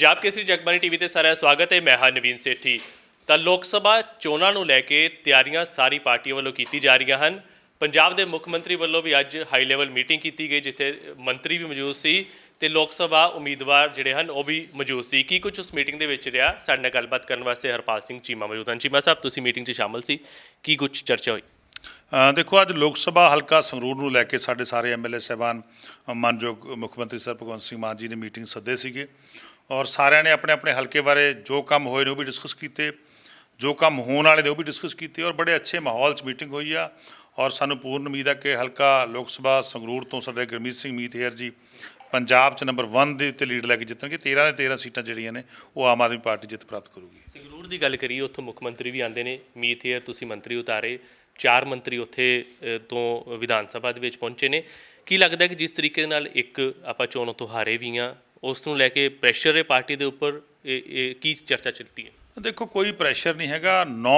Punjab Kesari Jagbani TV ਤੇ ਸਾਰਾ ਸਵਾਗਤ ਹੈ। ਮੈਂ ਹਾਂ ਨਵੀਨ ਸੇਠੀ। ਤਾਂ ਲੋਕ ਸਭਾ ਚੋਣਾਂ ਨੂੰ ਲੈ ਕੇ ਤਿਆਰੀਆਂ ਸਾਰੀ ਪਾਰਟੀਆਂ ਵੱਲੋਂ ਕੀਤੀ ਜਾ ਰਹੀਆਂ ਹਨ। ਪੰਜਾਬ ਦੇ ਮੁੱਖ ਮੰਤਰੀ ਵੱਲੋਂ ਵੀ ਅੱਜ ਹਾਈ ਲੈਵਲ ਮੀਟਿੰਗ ਕੀਤੀ ਗਈ, ਜਿੱਥੇ ਮੰਤਰੀ ਵੀ ਮੌਜੂਦ ਸੀ ਤੇ ਲੋਕ ਸਭਾ ਉਮੀਦਵਾਰ ਜਿਹੜੇ ਹਨ, ਉਹ ਵੀ ਮੌਜੂਦ ਸੀ। ਕੀ ਕੁਝ ਉਸ ਮੀਟਿੰਗ ਦੇ ਵਿੱਚ ਰਿਹਾ? ਸਾਡੇ ਨਾਲ ਗੱਲਬਾਤ ਕਰਨ ਵਾਸਤੇ ਹਰਪਾਲ ਸਿੰਘ ਚੀਮਾ ਮੌਜੂਦ ਹਨ। ਚੀਮਾ ਸਾਹਿਬ, ਤੁਸੀਂ ਮੀਟਿੰਗ 'ਚ ਸ਼ਾਮਲ ਸੀ। ਕੀ ਕੁਝ ਚਰਚਾ ਹੋਈ? ਦੇਖੋ ਅੱਜ ਲੋਕ ਸਭਾ ਹਲਕਾ ਸੰਗਰੂਰ ਨੂੰ ਲੈ ਕੇ ਸਾਡੇ ਸਾਰੇ ਐਮਐਲਏ ਸਹਿਬਾਨ ਅ, ਮਾਨਯੋਗ ਮੁੱਖ ਮੰਤਰੀ ਸਰ ਭਗਵੰਤ ਸਿੰਘ ਮਾਨ ਜੀ ਨੇ ਮੀਟਿੰਗ ਸੱਦੇ ਸੀਗੇ ਔਰ ਸਾਰਿਆਂ ਨੇ ਆਪਣੇ ਆਪਣੇ ਹਲਕੇ ਬਾਰੇ ਜੋ ਕੰਮ ਹੋਏ ਨੇ ਉਹ ਵੀ ਡਿਸਕਸ ਕੀਤੇ ਜੋ ਕੰਮ ਹੋਣ ਵਾਲੇ ਨੇ ਉਹ ਵੀ ਡਿਸਕਸ ਕੀਤੇ ਔਰ ਬੜੇ ਅੱਛੇ ਮਾਹੌਲ 'ਚ ਮੀਟਿੰਗ ਹੋਈ ਆ ਔਰ ਸਾਨੂੰ ਪੂਰਨ ਉਮੀਦ ਹੈ ਕਿ ਹਲਕਾ ਲੋਕ ਸਭਾ ਸੰਗਰੂਰ ਤੋਂ ਸਾਡੇ ਗੁਰਮੀਤ ਸਿੰਘ ਮੀਤਹੇਰ ਜੀ ਪੰਜਾਬ 'ਚ ਨੰਬਰ 1 ਦੇ ਉੱਤੇ ਲੀਡ ਲੈ ਕੇ ਜਿੱਤਣਗੇ 13 ਦੇ 13 ਸੀਟਾਂ ਜਿਹੜੀਆਂ ਨੇ ਉਹ ਆਮ ਆਦਮੀ ਪਾਰਟੀ ਜਿੱਤ ਪ੍ਰਾਪਤ ਕਰੂਗੀ। ਸੰਗਰੂਰ ਦੀ ਗੱਲ ਕਰੀਏ ਉੱਥੋਂ ਮੁੱਖ ਮੰਤਰੀ ਵੀ ਆਉਂਦੇ ਨੇ ਮੀਤ ਏਅਰ ਤੁਸੀਂ ਮੰਤਰੀ ਉਤਾਰੇ ਚਾਰ ਮੰਤਰੀ ਉੱਥੇ ਤੋਂ ਵਿਧਾਨ ਸਭਾ ਦੇ ਵਿੱਚ ਪਹੁੰਚੇ ਨੇ। ਕੀ ਲੱਗਦਾ ਕਿ ਜਿਸ ਤਰੀਕੇ ਨਾਲ ਇੱਕ ਆਪਾਂ ਚੋਣ ਤੋਂ ਹਾਰੇ ਵੀ ਆ ਉਸ ਨੂੰ ਲੈ ਕੇ ਪ੍ਰੈਸ਼ਰ ਹੈ ਪਾਰਟੀ ਦੇ ਉੱਪਰ? ਇਹ ਇਹ ਕੀ ਚਰਚਾ ਚੱਲਦੀ ਹੈ? ਦੇਖੋ, ਕੋਈ ਪ੍ਰੈਸ਼ਰ ਨਹੀਂ ਹੈਗਾ। 9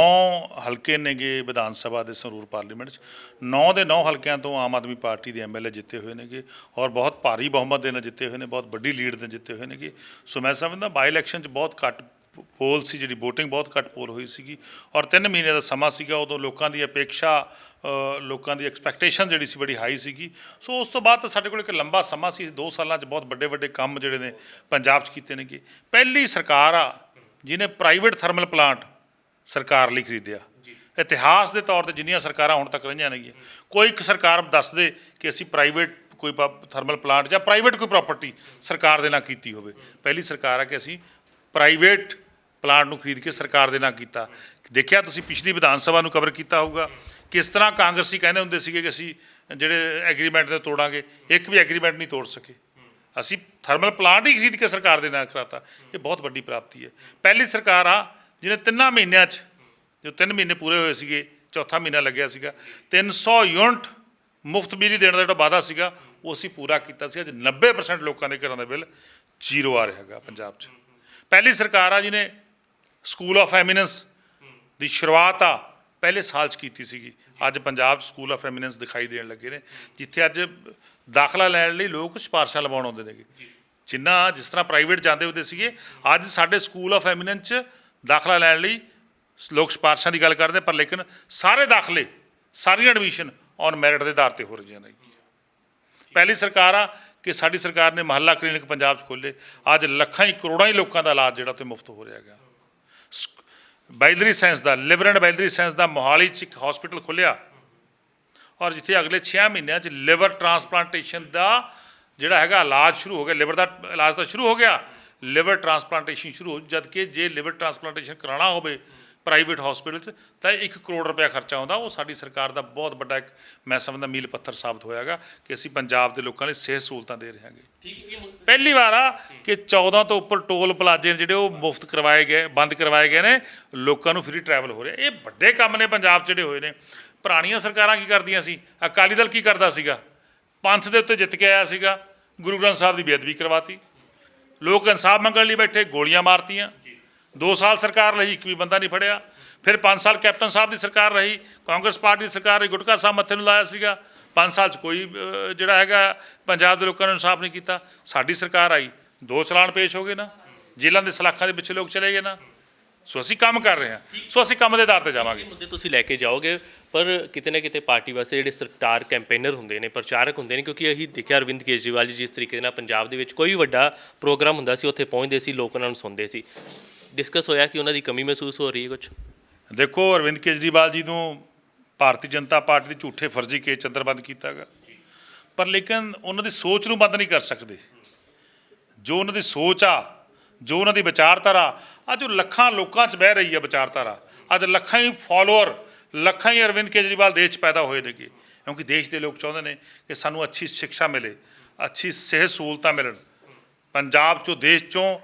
ਹਲਕੇ ਨੇਗੇ ਵਿਧਾਨ ਸਭਾ ਦੇ ਸੰਗਰੂਰ ਪਾਰਲੀਮੈਂਟ 'ਚ। 9 ਦੇ 9 ਹਲਕਿਆਂ ਤੋਂ ਆਮ ਆਦਮੀ ਪਾਰਟੀ ਦੇ ਐਮਐਲਏ ਜਿੱਤੇ ਹੋਏ ਨੇਗੇ ਔਰ ਬਹੁਤ ਭਾਰੀ ਬਹੁਮਤ ਦੇ ਨਾਲ ਜਿੱਤੇ ਹੋਏ ਨੇ, ਬਹੁਤ ਵੱਡੀ ਲੀਡ ਦੇ ਜਿੱਤੇ ਹੋਏ ਨੇਗੇ। ਸੋ ਮੈਂ ਸਮਝਦਾ ਬਾਈ ਇਲੈਕਸ਼ਨ 'ਚ ਬਹੁਤ ਘੱਟ ਪੋਲ ਸੀ ਜਿਹੜੀ VOTING ਬਹੁਤ ਘੱਟ ਪੋਲ ਹੋਈ ਸੀਗੀ ਔਰ 3 ਮਹੀਨੇ ਦਾ ਸਮਾਂ ਸੀਗਾ ਉਦੋਂ ਲੋਕਾਂ ਦੀ ਅਪੇਕਸ਼ਾ ਲੋਕਾਂ ਦੀ ਐਕਸਪੈਕਟੇਸ਼ਨ ਜਿਹੜੀ ਸੀ ਬੜੀ ਹਾਈ ਸੀਗੀ। ਸੋ ਉਸ ਤੋਂ ਬਾਅਦ ਤਾਂ ਸਾਡੇ ਕੋਲ ਇੱਕ ਲੰਬਾ ਸਮਾਂ ਸੀ 2 ਸਾਲਾਂ 'ਚ ਬਹੁਤ ਵੱਡੇ ਵੱਡੇ ਕੰਮ ਜਿਹੜੇ ਨੇ ਪੰਜਾਬ 'ਚ ਕੀਤੇ ਨੇਗੇ। ਪਹਿਲੀ ਸਰਕਾਰ ਆ ਜਿਹਨੇ ਪ੍ਰਾਈਵੇਟ ਥਰਮਲ ਪਲਾਂਟ ਸਰਕਾਰ ਲਈ ਖਰੀਦਿਆ। ਇਤਿਹਾਸ ਦੇ ਤੌਰ ਤੇ ਜਿੰਨੀਆਂ ਸਰਕਾਰਾਂ ਹੁਣ ਤੱਕ ਰਹੀਆਂ ਨੇਗੀਆਂ ਕੋਈ ਇੱਕ ਸਰਕਾਰ ਦੱਸ ਦੇ ਕਿ ਅਸੀਂ ਪ੍ਰਾਈਵੇਟ ਕੋਈ ਥਰਮਲ ਪਲਾਂਟ ਜਾਂ ਪ੍ਰਾਈਵੇਟ ਕੋਈ ਪ੍ਰਾਪਰਟੀ ਸਰਕਾਰ ਦੇ ਨਾਂ ਕੀਤੀ ਹੋਵੇ। ਪਹਿਲੀ ਸਰਕਾਰ ਆ ਕਿ ਅਸੀਂ ਪ੍ਰਾਈਵੇਟ ਪਲਾਂਟ ਨੂੰ ਖਰੀਦ ਕੇ ਸਰਕਾਰ ਦੇ ਨਾਲ ਕੀਤਾ। ਦੇਖਿਆ ਤੁਸੀਂ ਪਿਛਲੀ ਵਿਧਾਨ ਸਭਾ ਨੂੰ ਕਵਰ ਕੀਤਾ ਹੋਊਗਾ। ਕਿਸ ਤਰ੍ਹਾਂ ਕਾਂਗਰਸੀ ਕਹਿੰਦੇ ਹੁੰਦੇ ਸੀਗੇ ਕਿ ਅਸੀਂ ਜਿਹੜੇ ਐਗਰੀਮੈਂਟ ਦੇ ਤੋੜਾਂਗੇ, ਇੱਕ ਵੀ ਐਗਰੀਮੈਂਟ ਨਹੀਂ ਤੋੜ ਸਕੇ। ਅਸੀਂ ਥਰਮਲ ਪਲਾਂਟ ਹੀ ਖਰੀਦ ਕੇ ਸਰਕਾਰ ਦੇ ਨਾਲ ਕਰਾਤਾ। ਇਹ ਬਹੁਤ ਵੱਡੀ ਪ੍ਰਾਪਤੀ ਹੈ। ਪਹਿਲੀ ਸਰਕਾਰ ਆ, ਜਿਹਨੇ ਤਿੰਨਾਂ ਮਹੀਨਿਆਂ 'ਚ, ਜੋ ਤਿੰਨ ਮਹੀਨੇ ਪੂਰੇ ਹੋਏ ਸੀਗੇ, ਚੌਥਾ ਮਹੀਨਾ ਲੱਗਿਆ ਸੀਗਾ 300 ਯੂਨਿਟ ਮੁਫਤ ਬਿਜਲੀ ਦੇਣ ਦਾ ਜਿਹੜਾ ਵਾਅਦਾ ਸੀਗਾ, ਉਹ ਅਸੀਂ ਪੂਰਾ ਕੀਤਾ ਸੀ। ਅੱਜ 90% ਲੋਕਾਂ ਦੇ ਘਰਾਂ ਦਾ ਬਿੱਲ ਜ਼ੀਰੋ ਆ ਰਿਹਾ ਹੈਗਾ ਪੰਜਾਬ 'ਚ। ਪਹਿਲੀ ਸਰਕਾਰ ਆ ਜਿਹਨੇ ਸਕੂਲ ਆਫ ਐਮੀਨੈਂਸ ਦੀ ਸ਼ੁਰੂਆਤ ਆ ਪਹਿਲੇ ਸਾਲ 'ਚ ਕੀਤੀ ਸੀਗੀ। ਅੱਜ ਪੰਜਾਬ ਸਕੂਲ ਆਫ ਐਮੀਨੈਂਸ ਦਿਖਾਈ ਦੇਣ ਲੱਗੇ ਨੇ ਜਿੱਥੇ ਅੱਜ ਦਾਖਲਾ ਲੈਣ ਲਈ ਲੋਕ ਸਿਫਾਰਸ਼ਾਂ ਲਵਾਉਣ ਆਉਂਦੇ ਨੇਗੇ। ਜਿੰਨਾ ਜਿਸ ਤਰ੍ਹਾਂ ਪ੍ਰਾਈਵੇਟ ਜਾਂਦੇ ਹੁੰਦੇ ਸੀਗੇ ਅੱਜ ਸਾਡੇ ਸਕੂਲ ਆਫ ਐਮੀਨੈਂਸ 'ਚ ਦਾਖਲਾ ਲੈਣ ਲਈ ਲੋਕ ਸਿਫਾਰਸ਼ਾਂ ਦੀ ਗੱਲ ਕਰਦੇ ਪਰ ਲੇਕਿਨ ਸਾਰੇ ਦਾਖਲੇ ਸਾਰੀਆਂ ਐਡਮਿਸ਼ਨ ਔਨ ਮੈਰਿਟ ਦੇ ਆਧਾਰ ਤੇ ਹੋ ਰਹੀਆਂ ਨੇ। ਪਹਿਲੀ ਸਰਕਾਰ ਆ ਕਿ ਸਾਡੀ ਸਰਕਾਰ ਨੇ ਮਹੱਲਾ ਕਲੀਨਿਕ ਪੰਜਾਬ 'ਚ ਖੋਲੇ ਅੱਜ ਲੱਖਾਂ ਹੀ ਕਰੋੜਾਂ ਹੀ ਲੋਕਾਂ ਦਾ ਇਲਾਜ ਜਿਹੜਾ ਤੇ ਮੁਫਤ ਹੋ ਰਿਹਾ ਹੈਗਾ। ਬਾਇਲਰੀ ਸਾਇੰਸ ਦਾ, ਲਿਵਰ ਐਂਡ ਬਾਇਲਰੀ ਸਾਇੰਸ ਦਾ ਮੋਹਾਲੀ 'ਚ ਇੱਕ ਹਸਪੀਟਲ ਖੁੱਲਿਆ ਔਰ ਜਿੱਥੇ ਅਗਲੇ 6 ਮਹੀਨਿਆਂ 'ਚ ਲਿਵਰ ਟ੍ਰਾਂਸਪਲਾਂਟੇਸ਼ਨ ਦਾ ਜਿਹੜਾ ਹੈਗਾ ਇਲਾਜ ਸ਼ੁਰੂ ਹੋ ਗਿਆ, ਲਿਵਰ ਦਾ ਇਲਾਜ ਤਾਂ ਸ਼ੁਰੂ ਹੋ ਗਿਆ, ਲਿਵਰ ਟ੍ਰਾਂਸਪਲਾਂਟੇਸ਼ਨ ਸ਼ੁਰੂ ਹੋ ਜਦ ਕਿ ਜੇ ਲਿਵਰ ਟ੍ਰਾਂਸਪਲਾਂਟੇਸ਼ਨ ਕਰਾਉਣਾ ਹੋਵੇ ਪ੍ਰਾਈਵੇਟ ਹਸਪੀਟਲ 'ਚ ਤਾਂ 1 ਕਰੋੜ ਰੁਪਇਆ ਖਰਚਾ ਆਉਂਦਾ। ਉਹ ਸਾਡੀ ਸਰਕਾਰ ਦਾ ਬਹੁਤ ਵੱਡਾ ਇੱਕ ਮੈਂ ਸਮਝਦਾ ਮੀਲ ਪੱਥਰ ਸਾਬਤ ਹੋਇਆਗਾ ਕਿ ਅਸੀਂ ਪੰਜਾਬ ਦੇ ਲੋਕਾਂ ਲਈ ਸਿਹਤ ਸਹੂਲਤਾਂ ਦੇ ਰਹੇ ਹਾਂਗੇ। ਠੀਕ ਹੈ ਪਹਿਲੀ ਵਾਰ ਆ ਕਿ 14 ਤੋਂ ਉੱਪਰ ਟੋਲ ਪਲਾਜ਼ੇ ਜਿਹੜੇ ਉਹ ਮੁਫਤ ਕਰਵਾਏ ਗਏ ਬੰਦ ਕਰਵਾਏ ਗਏ ਨੇ। ਲੋਕਾਂ ਨੂੰ ਫ੍ਰੀ ਟਰੈਵਲ ਹੋ ਰਿਹਾ। ਇਹ ਵੱਡੇ ਕੰਮ ਨੇ ਪੰਜਾਬ 'ਚ ਜਿਹੜੇ ਹੋਏ ਨੇ। ਪੁਰਾਣੀਆਂ ਸਰਕਾਰਾਂ ਕੀ ਕਰਦੀਆਂ ਸੀ? ਅਕਾਲੀ ਦਲ ਕੀ ਕਰਦਾ ਸੀਗਾ? ਪੰਥ ਦੇ ਉੱਤੇ ਜਿੱਤ ਕੇ ਆਇਆ ਸੀਗਾ। ਗੁਰੂ ਗ੍ਰੰਥ ਸਾਹਿਬ ਦੀ ਬੇਅਦਬੀ ਕਰਵਾਤੀ। ਲੋਕ ਇਨਸਾਫ ਮੰਗਣ ਲਈ ਬੈਠੇ ਗੋਲੀਆਂ ਮਾਰਤੀਆਂ। 2 ਸਾਲ ਸਰਕਾਰ ਰਹੀ, ਇੱਕ ਵੀ ਬੰਦਾ ਨਹੀਂ ਫੜਿਆ। ਫਿਰ 5 ਸਾਲ ਕੈਪਟਨ ਸਾਹਿਬ ਦੀ ਸਰਕਾਰ ਰਹੀ, ਕਾਂਗਰਸ ਪਾਰਟੀ ਦੀ ਸਰਕਾਰ ਰਹੀ, ਗੁਟਕਾ ਸਾਹਿਬ ਮੱਥੇ ਨੂੰ ਲਾਇਆ ਸੀਗਾ। 5 ਸਾਲ ਚ ਕੋਈ ਜਿਹੜਾ ਹੈਗਾ, ਪੰਜਾਬ ਦੇ ਲੋਕਾਂ ਨੂੰ ਇਨਸਾਫ ਨਹੀਂ ਕੀਤਾ। ਸਾਡੀ ਸਰਕਾਰ ਆਈ, ਦੋ ਚਲਾਨ ਪੇਸ਼ ਹੋ ਗਏ ਨਾ। ਜੇਲ੍ਹਾਂ ਦੇ ਸਲਾਖਾਂ ਦੇ ਪਿੱਛੇ ਲੋਕ ਚਲੇ ਗਏ ਨਾ। ਸੋ ਅਸੀਂ ਕੰਮ ਕਰ ਰਹੇ ਹਾਂ। ਸੋ ਅਸੀਂ ਕੰਮ ਦੇ ਆਧਾਰ ਤੇ ਜਾਵਾਂਗੇ। ਮੁੱਦੇ ਤੁਸੀਂ ਲੈ ਕੇ ਜਾਓਗੇ, ਪਰ ਕਿਤੇ ਨਾ ਕਿਤੇ ਪਾਰਟੀ ਵਾਸਤੇ ਜਿਹੜੇ ਸਰਕਾਰ ਕੈਂਪੇਨਰ ਹੁੰਦੇ ਨੇ, ਪ੍ਰਚਾਰਕ ਹੁੰਦੇ ਨੇ, ਕਿਉਂਕਿ ਅਸੀਂ ਦੇਖਿਆ ਅਰਵਿੰਦ ਕੇਜਰੀਵਾਲ ਜੀ ਜਿਸ ਤਰੀਕੇ ਨਾਲ ਪੰਜਾਬ ਦੇ ਵਿੱਚ ਕੋਈ ਵੀ ਵੱਡਾ ਪ੍ਰੋਗਰਾਮ ਹੁੰਦਾ ਸੀ, ਉੱਥੇ ਪਹੁੰਚਦੇ ਸੀ, ਲੋਕ ਉਹਨਾਂ ਨੂੰ ਸੁਣਦੇ ਸੀ। ਡਿਸਕਸ ਹੋਇਆ ਕਿ ਉਹਨਾਂ ਦੀ ਕਮੀ ਮਹਿਸੂਸ ਹੋ ਰਹੀ ਹੈ ਕੁਝ ਦੇਖੋ, ਅਰਵਿੰਦ ਕੇਜਰੀਵਾਲ ਜੀ ਨੂੰ ਭਾਰਤੀ ਜਨਤਾ ਪਾਰਟੀ ਦੇ ਝੂਠੇ ਫਰਜ਼ੀ ਕੇਸ ਚੰਦਰਬੰਦ ਅੰਦਰ ਬੰਦ ਕੀਤਾਗਾ ਪਰ ਲੇਕਿਨ ਉਹਨਾਂ ਦੀ ਸੋਚ ਨੂੰ ਬੰਦ ਨਹੀਂ ਕਰ ਸਕਦੇ। ਜੋ ਉਹਨਾਂ ਦੀ ਸੋਚ ਆ, ਜੋ ਉਹਨਾਂ ਦੀ ਵਿਚਾਰਧਾਰਾ ਅੱਜ ਉਹ ਲੱਖਾਂ ਲੋਕਾਂ 'ਚ ਬਹਿ ਰਹੀ ਹੈ ਵਿਚਾਰਧਾਰਾ, ਅੱਜ ਲੱਖਾਂ ਹੀ ਫਾਲੋਅਰ ਲੱਖਾਂ ਹੀ ਅਰਵਿੰਦ ਕੇਜਰੀਵਾਲ ਦੇਸ਼ 'ਚ ਪੈਦਾ ਹੋਏ ਨੇਗੇ। ਕਿਉਂਕਿ ਦੇਸ਼ ਦੇ ਲੋਕ ਚਾਹੁੰਦੇ ਨੇ ਕਿ ਸਾਨੂੰ ਅੱਛੀ ਸਿੱਖਿਆ ਮਿਲੇ, ਅੱਛੀ ਸਿਹਤ ਸਹੂਲਤਾਂ ਮਿਲਣ। ਪੰਜਾਬ 'ਚੋਂ, ਦੇਸ਼ 'ਚੋਂ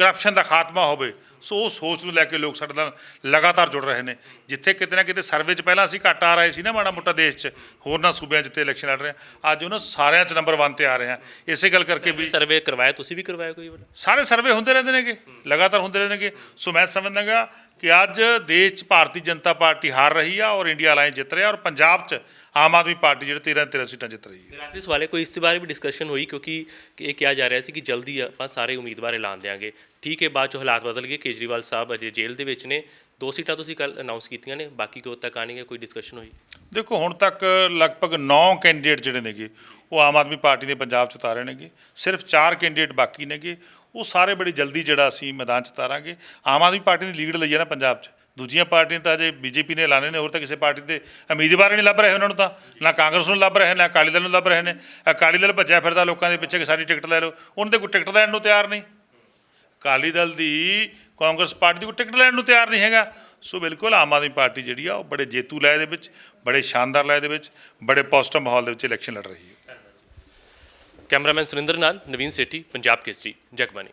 ਕਰਪਸ਼ਨ ਦਾ ਖਾਤਮਾ ਹੋਵੇ ਸੋ ਉਹ ਸੋਚ ਨੂੰ ਲੈ ਕੇ ਲੋਕ ਸਾਡੇ ਨਾਲ ਲਗਾਤਾਰ ਜੁੜ ਰਹੇ ਨੇ। ਜਿੱਥੇ ਕਿਤੇ ਨਾ ਕਿਤੇ ਸਰਵੇ 'ਚ ਪਹਿਲਾਂ ਅਸੀਂ ਘੱਟ ਆ ਰਹੇ ਸੀ ਨਾ ਮਾੜਾ ਮੋਟਾ ਦੇਸ਼ 'ਚ ਹੋਰਨਾਂ ਸੂਬਿਆਂ 'ਚ ਤੇ ਇਲੈਕਸ਼ਨ ਲੜ ਰਹੇ ਆ ਅੱਜ ਉਹਨਾਂ ਸਾਰਿਆਂ 'ਚ ਨੰਬਰ 1 ਤੇ ਆ ਰਹੇ ਆ ਇਸੇ ਗੱਲ ਕਰਕੇ ਵੀ ਸਰਵੇ ਕਰਵਾਇਆ ਤੁਸੀਂ ਵੀ ਕਰਵਾਇਆ ਕੋਈ? ਸਾਰੇ ਸਰਵੇ ਹੁੰਦੇ ਰਹਿੰਦੇ ਨੇਗੇ ਲਗਾਤਾਰ ਹੁੰਦੇ ਰਹਿੰਦੇ ਨੇਗੇ। ਸੋ ਮੈਂ ਸਮਝਦਾਗਾ ਕਿ ਅੱਜ ਦੇਸ਼ 'ਚ ਭਾਰਤੀ ਜਨਤਾ ਪਾਰਟੀ ਹਾਰ ਰਹੀ ਆ ਔਰ ਇੰਡੀਆ ਅਲਾਈਅੰਸ ਜਿੱਤ ਰਿਹਾ ਔਰ ਪੰਜਾਬ 'ਚ ਆਮ ਆਦਮੀ ਪਾਰਟੀ ਜਿਹੜੇ 13 13 ਸੀਟਾਂ ਜਿੱਤ ਰਹੀ ਹੈ। ਮੇਰਾ ਵਾਲੇ ਕੋਈ ਇਸ ਬਾਰੇ ਵੀ ਡਿਸਕਸ਼ਨ ਹੋਈ ਕਿਉਂਕਿ ਇਹ ਕਿਹਾ ਜਾ ਰਿਹਾ ਸੀ ਕਿ ਜਲਦੀ ਆਪਾਂ ਸਾਰੇ ਉਮੀਦਵਾਰ ਐਲਾਨ ਦਿਆਂਗੇ। ਠੀਕ ਹੈ, ਬਾਅਦ ਚ ਹਾਲਾਤ ਬਦਲ ਗਏ, ਕੇਜਰੀਵਾਲ ਸਾਹਿਬ ਅਜੇ ਜੇਲ੍ਹ ਦੇ ਵਿੱਚ ਨੇ। ਦੋ ਸੀਟਾਂ ਤੁਸੀਂ ਕੱਲ ਅਨਾਉਂਸ ਕੀਤੀਆਂ ਨੇ, ਬਾਕੀ ਕਦੋਂ ਤੱਕ ਆਣਗੇ ਕੋਈ ਡਿਸਕਸ਼ਨ ਹੋਈ? ਦੇਖੋ, ਹੁਣ ਤੱਕ ਲਗਭਗ 9 ਕੈਂਡੀਡੇਟ ਜਿਹੜੇ ਨੇਗੇ, ਉਹ ਆਮ ਆਦਮੀ ਪਾਰਟੀ ਦੇ ਪੰਜਾਬ 'ਚ ਉਤਾਰੇ ਨੇਗੇ, ਸਿਰਫ 4 ਕੈਂਡੀਡੇਟ ਬਾਕੀ ਨੇਗੇ, ਉਹ ਸਾਰੇ ਬੜੀ ਜਲਦੀ ਜਿਹੜਾ ਅਸੀਂ ਮੈਦਾਨ 'ਚ ਉਤਾਰਾਂਗੇ। ਆਮ ਆਦਮੀ ਪਾਰਟੀ ਦੀ ਲੀਡ ਲਈ ਹੈ ਨਾ ਪੰਜਾਬ 'ਚ। ਦੂਜੀਆਂ ਪਾਰਟੀਆਂ ਤਾਂ ਅਜੇ ਬੀਜੇਪੀ ਨੇ ਐਲਾਨੇ ਨੇ, ਹੋਰ ਤਾਂ ਕਿਸੇ ਪਾਰਟੀ ਦੇ ਉਮੀਦਵਾਰ ਨਹੀਂ ਲੱਭ ਰਹੇ ਉਹਨਾਂ ਨੂੰ ਤਾਂ। ਨਾ ਕਾਂਗਰਸ ਨੂੰ ਲੱਭ ਰਹੇ ਨਾ ਅਕਾਲੀ ਦਲ ਨੂੰ ਲੱਭ ਰਹੇ ਨੇ। ਅਕਾਲੀ ਦਲ ਭੱਜਿਆ ਫਿਰਦਾ ਲੋਕਾਂ ਦੇ ਪਿੱਛੇ ਕਿ ਸਾਡੀ ਟਿਕਟ ਲੈ ਲਓ। ਉਹਨਾਂ ਦੇ ਕੋਈ ਟਿਕਟ ਲੈਣ ਨੂੰ ਤਿਆਰ ਨਹੀਂ। ਅਕਾਲੀ ਦਲ ਦੀ ਕਾਂਗਰਸ ਪਾਰਟੀ ਦੀ ਕੋਈ ਟਿਕਟ ਲੈਣ ਨੂੰ ਤਿਆਰ ਨਹੀਂ ਹੈਗਾ। ਸੋ ਬਿਲਕੁਲ ਆਮ ਆਦਮੀ ਪਾਰਟੀ ਜਿਹੜੀ ਆ, ਉਹ ਬੜੇ ਜੇਤੂ ਲਹਿ ਦੇ ਵਿੱਚ, ਬੜੇ ਸ਼ਾਨਦਾਰ ਲਹਿ ਦੇ ਵਿੱਚ, ਬੜੇ ਪੋਜ਼ਿਟਿਵ ਮਾਹੌਲ ਦੇ ਵਿੱਚ ਇਲੈਕਸ਼ਨ ਲੜ ਰਹੀ ਹੈ। ਕੈਮਰਾਮੈਨ ਸੁਰਿੰਦਰ ਨਾਲ ਨਵੀਨ ਸੇਠੀ, ਪੰਜਾਬ ਕੇਸਰੀ ਜਗਬਾਨੀ